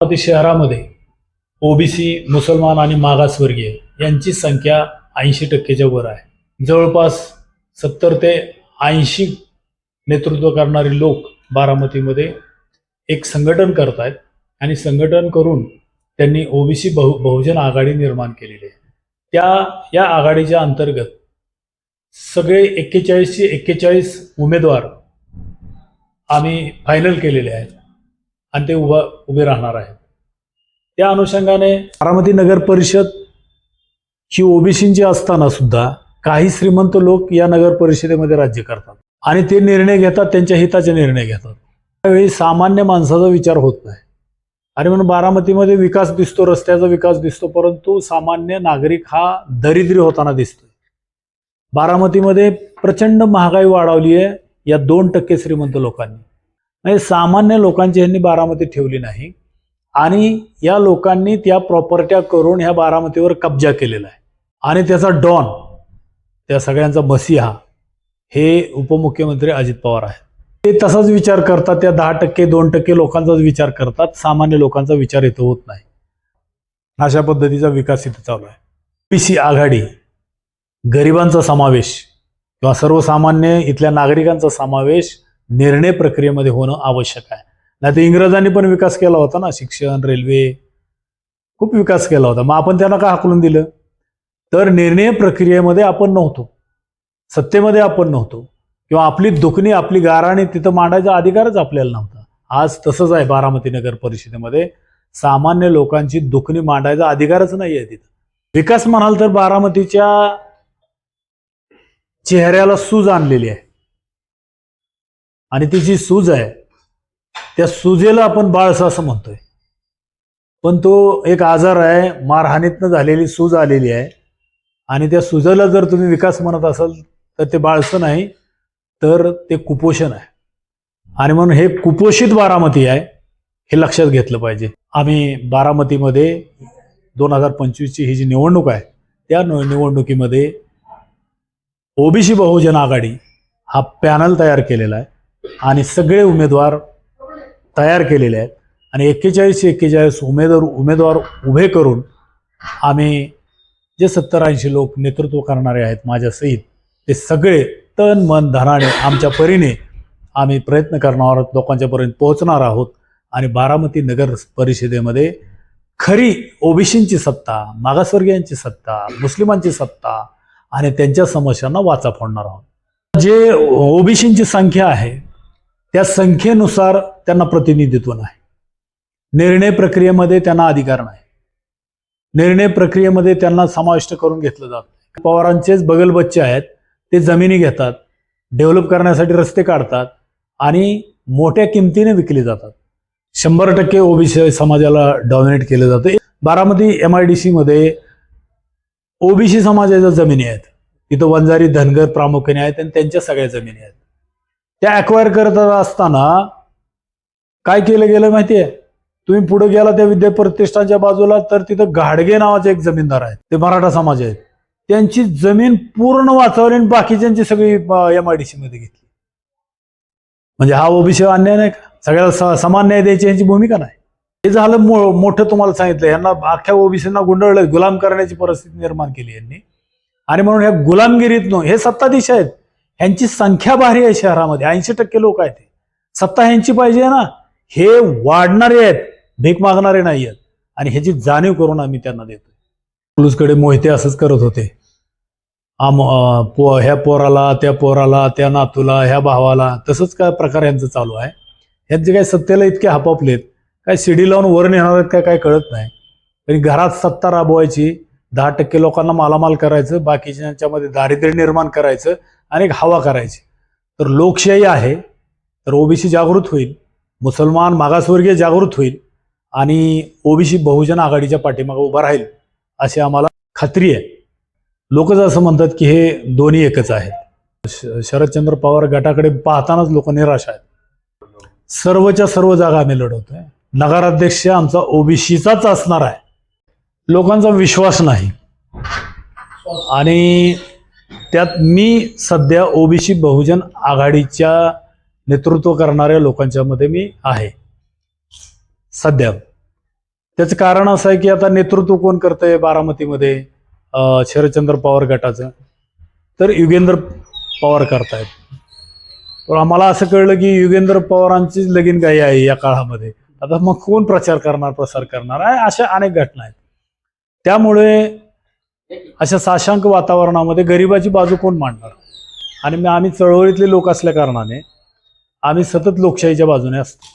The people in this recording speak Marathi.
अमरावती शहरामध्ये ओबीसी मुसलमान आणि मागासवर्गीय यांची संख्या ऐंशी टक्केच्या वर आहे. जवळपास सत्तर ते ऐंशी नेतृत्व करणारे लोक बारामतीमध्ये एक संघटन करत आहेत आणि संघटन करून त्यांनी ओबीसी बहु बहुजन आघाडी निर्माण केलेली आहे. त्या या आघाडीच्या अंतर्गत सगळे एक्केचाळीसशे एक्केचाळीस उमेदवार आम्ही फायनल केलेले आहेत. आणि ते उभा उभे राहणार आहेत. त्या अनुषंगाने बारामती नगर परिषद ही ओबीसींची असताना सुद्धा काही श्रीमंत लोक या नगर परिषदेमध्ये राज्य करतात. आणि ते निर्णय घेतात त्यांच्या हिताचे निर्णय घेतात. त्यावेळी सामान्य माणसाचा विचार होत नाही. आणि म्हणून बारामतीमध्ये विकास दिसतो रस्त्याचा विकास दिसतो परंतु सामान्य नागरिक हा दरिद्री होताना दिसतोय. बारामतीमध्ये प्रचंड महागाई वाढवली आहे या दोन टक्के श्रीमंत लोकांनी. म्हणजे सामान्य लोकांची यांनी बारामती ठेवली नाही. आणि या लोकांनी त्या प्रॉपर्ट्या करून ह्या बारामतीवर कब्जा केलेला आहे. आणि त्याचा डॉन त्या सगळ्यांचा मसीहा हे उपमुख्यमंत्री अजित पवार आहेत. ते तसाच विचार करतात त्या दहा टक्के दोन टक्के लोकांचाच विचार करतात. सामान्य लोकांचा विचार इथं होत नाही. अशा पद्धतीचा विकास इथं चालू आहे. पी सी आघाडी गरिबांचा समावेश किंवा सर्वसामान्य इथल्या नागरिकांचा समावेश निर्णय प्रक्रियेमध्ये होणं आवश्यक आहे. नाही तर इंग्रजांनी पण विकास केला होता ना शिक्षण रेल्वे खूप विकास केला होता. मग आपण त्यांना का हाकलून दिलं? तर निर्णय प्रक्रियेमध्ये आपण नव्हतो. सत्तेमध्ये आपण नव्हतो. किंवा आपली दुखणी आपली गाराणी तिथं मांडायचा अधिकारच आपल्याला नव्हता. आज तसंच आहे बारामती नगर परिषदेमध्ये. सामान्य लोकांची दुखणी मांडायचा अधिकारच नाही आहे तिथं. विकास म्हणाल तर बारामतीच्या चेहऱ्याला सूज आणलेली आहे. आणि ती जी सूज आहे त्या सुजेला आपण बाळसा असं म्हणतोय. पण तो एक आजार आहे मारहाणीतनं झालेली सूज आलेली आहे. आणि त्या सुजाला जर तुम्ही विकास म्हणत असाल तर ते बाळसं नाही तर ते कुपोषण आहे. आणि म्हणून हे कुपोषित बारामती आहे हे लक्षात घेतलं पाहिजे. आम्ही बारामतीमध्ये दोन हजार पंचवीसची ही जी निवडणूक आहे त्या निवडणुकीमध्ये ओबीसी बहुजन आघाडी हा पॅनल तयार केलेला आहे. आणि सगळे उमेदवार तयार केलेले आहेत. आणि एक्केचाळीस एक्केचाळीस उमेदवार उमेदवार उभे करून आम्ही जे सत्तर ऐंशी लोक नेतृत्व करणारे आहेत माझ्यासहित ते सगळे तन मन धनाने आमच्या परीने आम्ही प्रयत्न करणार आहोत. लोकांच्यापर्यंत पोहोचणार आहोत. आणि बारामती नगर परिषदेमध्ये खरी ओबीसींची सत्ता मागासवर्गीयांची सत्ता मुस्लिमांची सत्ता आणि त्यांच्या समस्यांना वाचा फोडणार आहोत. जे ओबीसींची संख्या आहे त्या संख्येनुसार त्यांना प्रतिनिधित्व नाही. निर्णय प्रक्रियेमध्ये त्यांना अधिकार नाही. निर्णय प्रक्रियेमध्ये त्यांना समाविष्ट करून घेतलं जात नाही. पवारांचेच बगल बच्चे आहेत ते जमिनी घेतात डेव्हलप करण्यासाठी रस्ते काढतात आणि मोठ्या किमतीने विकले जातात. शंभर टक्के ओबीसी समाजाला डॉमिनेट केलं जातं. बारामती एम आय डी सीमध्ये ओबीसी समाजाच्या जमिनी आहेत. तिथं वंजारी धनगर प्रामुख्याने आहेत आणि त्यांच्या सगळ्या जमिनी आहेत. त्या अक्वायर करत असताना काय केलं गेलं माहितीये? तुम्ही पुढे गेला त्या विद्या प्रतिष्ठानच्या बाजूला तर तिथं घाडगे नावाचे एक जमीनदार आहेत. ते मराठा समाज आहेत. त्यांची जमीन पूर्ण वाचवली आणि बाकीच्यांची सगळी एम आय डी सी मध्ये घेतली. म्हणजे हा ओबीसी अन्याय नाही का? सगळ्याला समान न्याय द्यायची यांची भूमिका नाही. हे झालं मो- मोठं तुम्हाला सांगितलं. यांना अख्ख्या ओबीसींना गुंडळलं गुलाम करण्याची परिस्थिती निर्माण केली यांनी. आणि म्हणून ह्या गुलामगिरीतनं हे सत्ताधीश आहेत. ह्यांची संख्या भारी आहे शहरामध्ये. ऐंशी टक्के लोक आहेत सत्ता ह्यांची पाहिजे ना. हे वाढणारे आहेत. भीक मागणारे नाही आहेत. आणि ह्याची जाणीव करून आम्ही त्यांना देतो पोलीसकडे मोहिते असंच करत होते. आम पो ह्या पोराला त्या पोराला त्या नातूला ह्या भावाला तसंच काय प्रकार यांचं चालू आहे. ह्यात जे काही सत्तेला इतके हापापलेत काय शिडी लावून वर नेणार आहेत काय काय कळत नाही. तरी घरात सत्ता राबवायची दहा टक्के लोकांना मालामाल करायचं बाकीच्यांच्यामध्ये दारिद्र्य निर्माण करायचं अनेक हवा करायची. तर लोकशाही आहे तर ओबीसी जागृत होईल मुसलमान मागासवर्गीय जागृत होईल आणि ओबीसी बहुजन आघाडीच्या पाठीमागे उभा राहील अशी आम्हाला खात्री आहे. लोकच असं म्हणतात की हे दोन्ही एकच आहेत. श- शरदचंद्र पवार गटाकडे पाहतानाच लोक निराश आहेत. सर्वच्या सर्व जागा आम्ही लढवतोय. नगराध्यक्ष आमचा ओबीसीचाच असणार आहे. लोकांचा विश्वास नाही. आणि त्यात मी सध्या ओबीसी बहुजन आघाडीच्या नेतृत्व करणाऱ्या लोकांच्या मध्ये मी आहे. सध्या. त्याचं कारण असं आहे की आता नेतृत्व कोण करतंय बारामतीमध्ये? शरदचंद्र पवार गटाचं. तर युगेंद्र पवार करतायत. तर आम्हाला असं कळलं की युगेंद्र पवारांचीच लगीन काही आहे या काळामध्ये. आता मग कोण प्रचार करणार प्रसार करणार? आहे अशा अनेक घटना आहेत. त्यामुळे अशा साशांक वातावरणामध्ये गरिबाची बाजू कोण मांडणार? आणि मग आम्ही चळवळीतले लोक असल्या कारणाने आम्ही सतत लोकशाहीच्या बाजूने असतो.